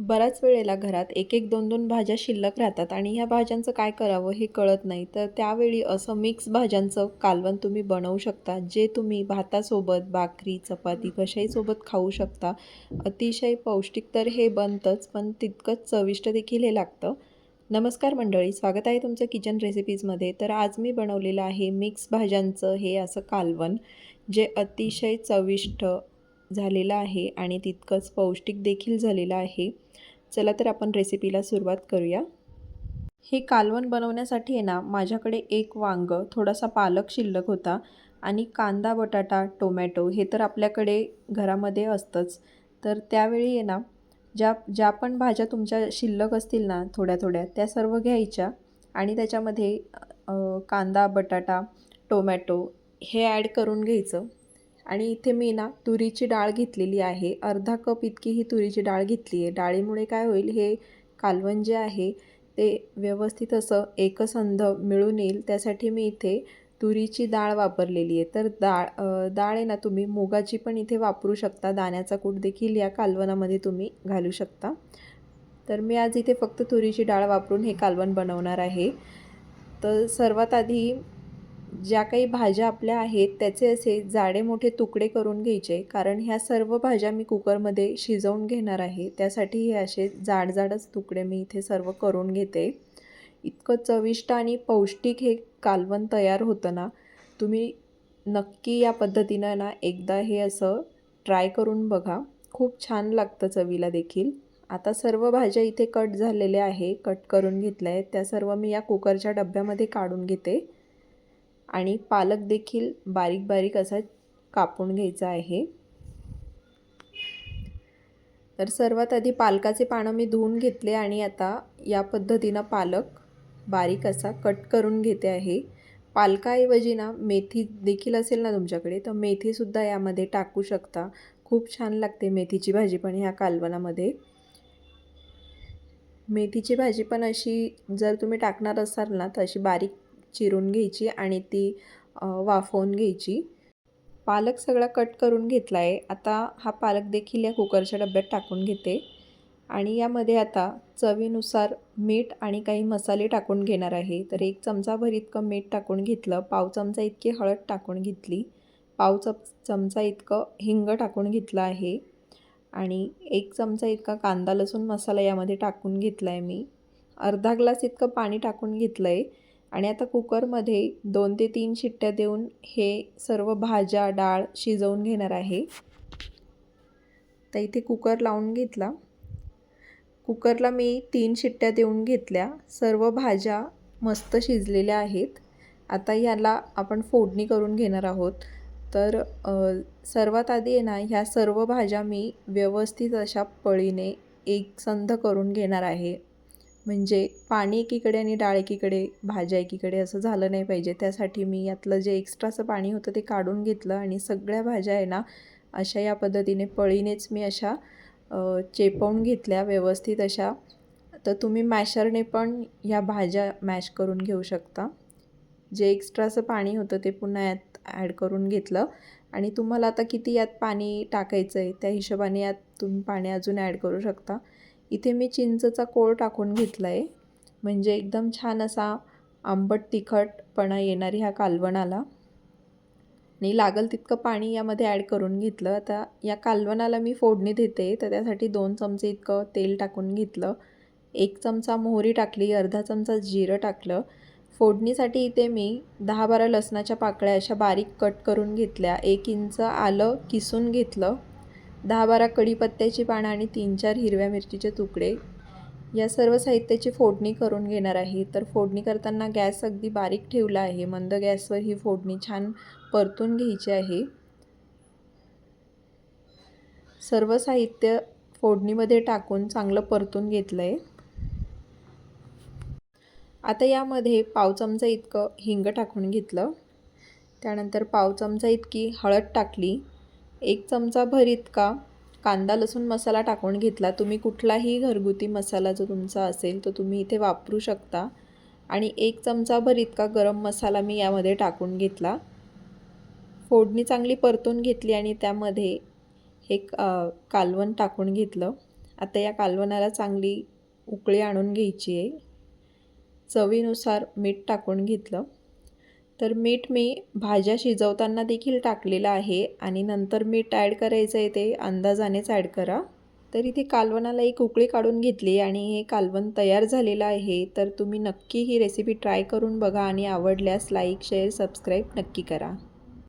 बऱ्याच वेळेला घरात एक एक दोन दोन भाज्या शिल्लक राहतात आणि ह्या भाज्यांचं काय करावं हे कळत नाही. तर त्यावेळी असं मिक्स भाज्यांचं कालवण तुम्ही बनवू शकता जे तुम्ही भातासोबत भाकरी चपाती कशाही खाऊ शकता. अतिशय पौष्टिक तर हे बनतंच पण तितकंच चविष्ट देखील हे लागतं. नमस्कार मंडळी स्वागत आहे तुमचं किचन रेसिपीजमध्ये तर आज मी बनवलेलं आहे मिक्स भाज्यांचं हे असं कालवण जे अतिशय चविष्ट झालेलं आहे आणि तितकंच पौष्टिक देखील झालेलं आहे. चला तर आपण रेसिपीला सुरुवात करूया. हे कालवण बनवण्यासाठी आहे ना माझ्याकडे एक वांग थोडासा पालक शिल्लक होता आणि कांदा बटाटा टोमॅटो हे तर आपल्याकडे घरामध्ये असतंच. तर त्यावेळी आहे ना ज्या ज्या पण भाज्या तुमच्या शिल्लक असतील ना थोड्या थोड्या त्या सर्व घ्यायच्या आणि त्याच्यामध्ये कांदा बटाटा टोमॅटो हे ॲड करून घ्यायचं. आणि इथे मी ना तुरीची डाळ घेतलेली आहे. अर्धा कप इतकी ही तुरीची डाळ घेतली आहे. डाळीमुळे काय होईल हे कालवण जे आहे ते व्यवस्थित असं एकसंध मिळून येईल. त्यासाठी मी इथे तुरीची डाळ वापरलेली आहे. तर डाळ डाळ आहे ना तुम्ही मुगाची पण इथे वापरू शकता. दाण्याचा कूट देखील या कालवणामध्ये तुम्ही घालू शकता. तर मी आज इथे फक्त तुरीची डाळ वापरून हे कालवण बनवणार आहे. तर सर्वात आधी ज्या काही भाज्या आपल्या आहेत त्याचे असे जाडे मोठे तुकडे करून घ्यायचे. कारण ह्या सर्व भाज्या मी कुकरमध्ये शिजवून घेणार आहे. त्यासाठी हे असे जाड जाडच तुकडे मी इथे सर्व करून घेते. इतकं चविष्ट आणि पौष्टिक हे कालवण तयार होतं ना तुम्ही नक्की या पद्धतीनं ना एकदा हे असं ट्राय करून बघा. खूप छान लागतं चवीला देखील. आता सर्व भाज्या इथे कट झालेल्या आहे कट करून घेतल्या आहेत. त्या सर्व मी या कुकरच्या डब्यामध्ये काढून घेते. आणि पालक देखील बारीक बारीक असा कापून घ्यायचा आहे. तर सर्वात आधी पालकाचे पानं मी धुवून घेतले आणि आता या पद्धतीनं पालक बारीक असा कट करून घेते आहे. पालकाऐवजी ना मेथी देखील असेल ना तुमच्याकडे तर मेथीसुद्धा यामध्ये टाकू शकता. खूप छान लागते मेथीची भाजी पण ह्या कालवणामध्ये मेथीची भाजी पण अशी जर तुम्ही टाकणार असाल ना तर अशी बारीक चिरून घ्यायची आणि ती वाफवून घ्यायची. पालक सगळा कट करून घेतला आहे आता हा पालक देखील या कुकरच्या डब्यात टाकून घेते. आणि यामध्ये आता चवीनुसार मीठ आणि काही मसाले टाकून घेणार आहे. तर एक चमचाभर इतकं मीठ टाकून घेतलं. पाव चमचा इतकी हळद टाकून घेतली. पाव चम चमचा इतकं हिंग टाकून घेतलं आहे. आणि एक चमचा इतका कांदा लसूण मसाला यामध्ये टाकून घेतला आहे मी. अर्धा ग्लास इतकं पाणी टाकून घेतलं आहे आणि आता कुकरमध्ये दोन ते तीन शिट्ट्या देऊन हे सर्व भाज्या डाळ शिजवून घेणार आहे. तर इथे कुकर लावून घेतला. कुकरला मी तीन शिट्ट्या देऊन घेतल्या. सर्व भाज्या मस्त शिजलेल्या आहेत. आता ह्याला आपण फोडणी करून घेणार आहोत. तर सर्वात आधी आहे ना ह्या सर्व भाज्या मी व्यवस्थित अशा पळीने एकसंध करून घेणार आहे. म्हणजे पाणी एकीकडे आणि डाळ एकीकडे भाज्या एकीकडे असं झालं नाही पाहिजे. त्यासाठी मी यातलं जे एक्स्ट्राचं पाणी होतं ते काढून घेतलं आणि सगळ्या भाज्या आहे ना अशा या पद्धतीने पळीनेच मी अशा चेपवून घेतल्या व्यवस्थित अशा. तर तुम्ही मॅशरने पण ह्या भाज्या मॅश करून घेऊ शकता. जे एक्स्ट्राचं पाणी होतं ते पुन्हा यात ॲड करून घेतलं. आणि तुम्हाला आता किती यात पाणी टाकायचं आहे त्या हिशोबाने यात तुम्ही पाणी अजून ॲड करू शकता. इथे मी चिंचचा कोळ टाकून घेतला आहे म्हणजे एकदम छान असा आंबट तिखटपणा येणार ह्या कालवणाला. आणि लागल तितकं पाणी यामध्ये ॲड करून घेतलं. आता या कालवणाला मी फोडणी देते. तर त्यासाठी दोन चमचे इतकं तेल टाकून घेतलं. एक चमचा मोहरी टाकली अर्धा चमचा जिरं टाकलं. फोडणीसाठी इथे मी दहा बारा लसणाच्या पाकळ्या अशा बारीक कट करून घेतल्या. एक इंच आलं किसून घेतलं. दहा बारा कढीपत्त्याची पानं आणि तीन चार हिरव्या मिरचीचे तुकडे. या सर्व साहित्याची फोडणी करून घेणार आहे. तर फोडणी करताना गॅस अगदी बारीक ठेवला आहे. मंद गॅसवर ही फोडणी छान परतून घ्यायची आहे. सर्व साहित्य फोडणीमध्ये टाकून चांगलं परतून घेतलं आहे आता यामध्ये पाव चमचा इतकं हिंग टाकून घेतलं. त्यानंतर पाव चमचा इतकी हळद टाकली. एक चमचा भर इतका कांदा लसूण मसाला टाकून घेतला. तुम्ही कुठलाही घरगुती मसाला जो तुमचा असेल तो तुम्ही इथे वापरू शकता. आणि एक चमचाभर इतका गरम मसाला मी यामध्ये टाकून घेतला. फोडणी चांगली परतून घेतली आणि त्यामध्ये एक कालवण टाकून घेतलं. आता या कालवणाला चांगली उकळी आणून घ्यायची आहे. चवीनुसार मीठ टाकून घेतलं. तर मीठ मी भाज्या शिजवताना देखील टाकलेलं आहे आणि नंतर मीठ ॲड करायचं आहे ते अंदाजानेच ॲड करा. तर इथे कालवणाला एक उकळी काढून घेतली आणि हे कालवण तयार झालेलं आहे. तर तुम्ही नक्की ही रेसिपी ट्राय करून बघा आणि आवडल्यास लाईक शेअर सबस्क्राईब नक्की करा.